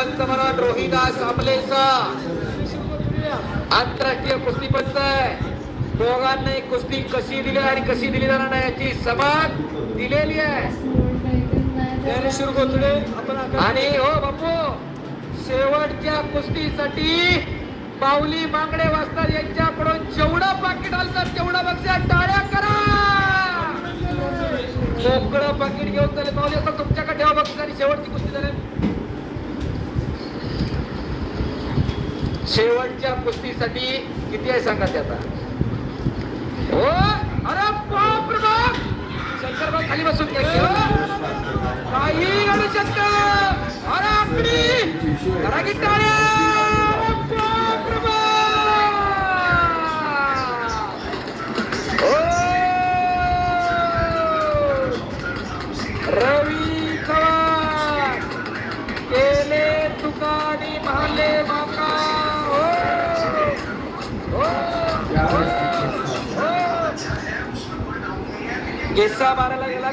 पंतप्रधान रोहिदास आपलेसा. आंतरराष्ट्रीय कुस्ती पंच आहे. दोघांनी कुस्ती कशी दिली आणि कशी दिली जाणार नाही याची समाज दिलेली आहे. ज्ञानेश्वर गोतडे आपण आणि हो बापू शेवटच्या कुस्तीसाठी पावली मांगडे वाजतात यांच्याकडून जेवढं पाकिट आलं तेवढं बक्षीस टाळ्या करा. मोकळं पाकिट घेऊन चालेल पावली असतात तुमच्याकडे ठेवा बक्षीस आणि शेवटची कुस्ती झाली. शेवटच्या कुस्तीसाठी किती आहे सांगा आता? हो अरे बाप! रे बाप खाली बसून काही अडू शकतं. अरे आकडी करा की टाळ्या! हो. हो. गेसा गेला